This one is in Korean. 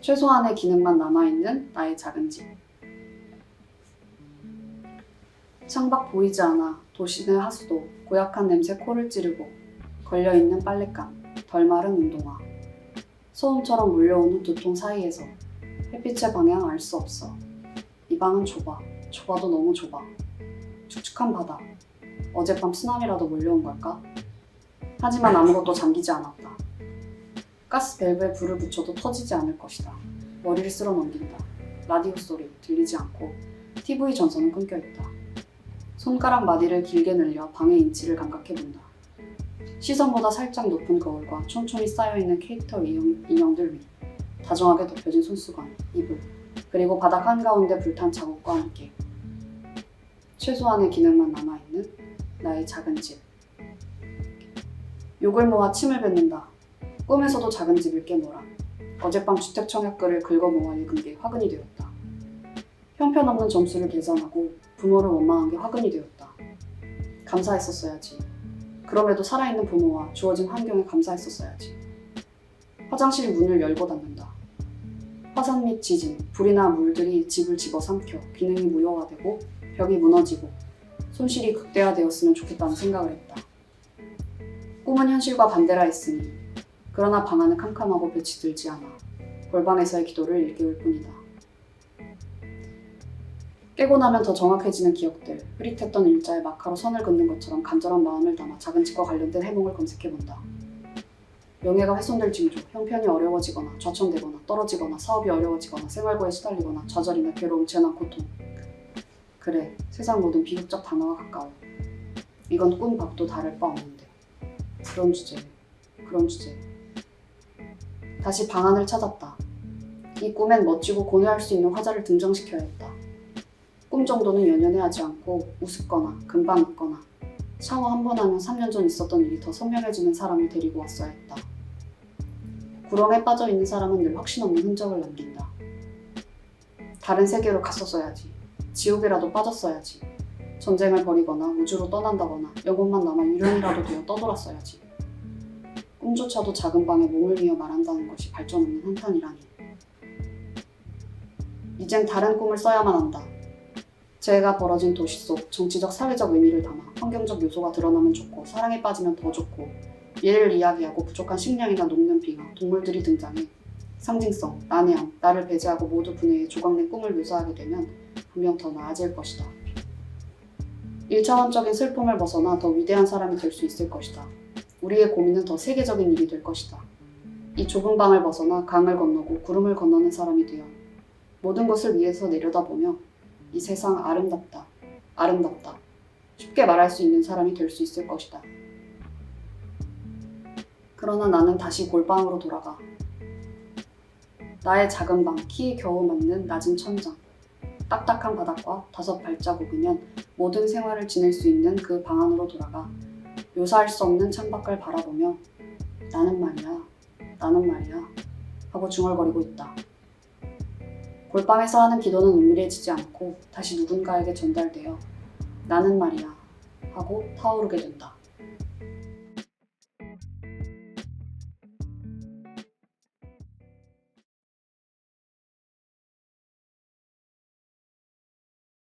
최소한의 기능만 남아있는 나의 작은 집. 창밖 보이지 않아 도시의 하수도 고약한 냄새 코를 찌르고 걸려있는 빨랫감, 덜 마른 운동화. 소음처럼 몰려오는 두통 사이에서 햇빛의 방향 알 수 없어. 이 방은 좁아. 좁아도 너무 좁아. 축축한 바다. 어젯밤 쓰나미라도 몰려온 걸까? 하지만 아무것도 잠기지 않았다. 가스 밸브에 불을 붙여도 터지지 않을 것이다. 머리를 쓸어 넘긴다. 라디오 소리 들리지 않고 TV 전선은 끊겨 있다. 손가락 마디를 길게 늘려 방의 인치를 감각해 본다. 시선보다 살짝 높은 거울과 촘촘히 쌓여있는 캐릭터 인형, 인형들 위 다정하게 덮여진 손수건, 이불 그리고 바닥 한가운데 불탄 자국과 함께 최소한의 기능만 남아있는 나의 작은 집 욕을 모아 침을 뱉는다. 꿈에서도 작은 집을 깨물어 어젯밤 주택 청약글을 긁어 모아 읽은 게 화근이 되었다. 형편없는 점수를 계산하고 부모를 원망한 게 화근이 되었다. 감사했었어야지. 그럼에도 살아있는 부모와 주어진 환경에 감사했었어야지. 화장실 문을 열고 닫는다. 화산 및 지진, 불이나 물들이 집을 집어삼켜 기능이 무효화되고 벽이 무너지고 손실이 극대화되었으면 좋겠다는 생각을 했다. 꿈은 현실과 반대라 했으니 그러나 방 안은 캄캄하고 빛이 들지 않아 골방에서의 기도를 일깨울 뿐이다. 깨고 나면 더 정확해지는 기억들, 흐릿했던 일자에 마카로 선을 긋는 것처럼 간절한 마음을 담아 작은 집과 관련된 해몽을 검색해본다. 명예가 훼손될 징조, 형편이 어려워지거나 좌천되거나 떨어지거나 사업이 어려워지거나 생활고에 시달리거나 좌절이나 괴로움, 재난, 고통. 그래, 세상 모든 비극적 단어와 가까워. 이건 꿈 밖도 다를 바 없는데. 그런 주제, 그런 주제. 다시 방안을 찾았다. 이 꿈엔 멋지고 고뇌할 수 있는 화자를 등장시켜야 했다. 꿈 정도는 연연해 하지 않고 우습거나 금방 잊거나 샤워 한 번 하면 3년 전 있었던 일이 더 선명해지는 사람을 데리고 왔어야 했다. 구렁에 빠져 있는 사람은 늘 확신 없는 흔적을 남긴다. 다른 세계로 갔었어야지. 지옥이라도 빠졌어야지. 전쟁을 벌이거나 우주로 떠난다거나 영혼만 남아 유령이라도 되어 떠돌았어야지. 꿈조차도 작은 방에 몸을 미어 말한다는 것이 발전 없는 한탄이라니. 이젠 다른 꿈을 써야만 한다. 재해가 벌어진 도시 속 정치적 사회적 의미를 담아 환경적 요소가 드러나면 좋고 사랑에 빠지면 더 좋고 미래를 이야기하고 부족한 식량이나 녹는 비가 동물들이 등장해 상징성, 난해함, 나를 배제하고 모두 분해해 조각낸 꿈을 묘사하게 되면 분명 더 나아질 것이다. 일차원적인 슬픔을 벗어나 더 위대한 사람이 될 수 있을 것이다. 우리의 고민은 더 세계적인 일이 될 것이다. 이 좁은 방을 벗어나 강을 건너고 구름을 건너는 사람이 되어 모든 것을 위에서 내려다보며 이 세상 아름답다, 아름답다. 쉽게 말할 수 있는 사람이 될 수 있을 것이다. 그러나 나는 다시 골방으로 돌아가. 나의 작은 방, 키에 겨우 맞는 낮은 천장, 딱딱한 바닥과 다섯 발자국이면 모든 생활을 지낼 수 있는 그 방 안으로 돌아가 묘사할 수 없는 창밖을 바라보며 나는 말이야, 나는 말이야 하고 중얼거리고 있다. 골방에서 하는 기도는 은밀해지지 않고 다시 누군가에게 전달되어 나는 말이야 하고 타오르게 된다.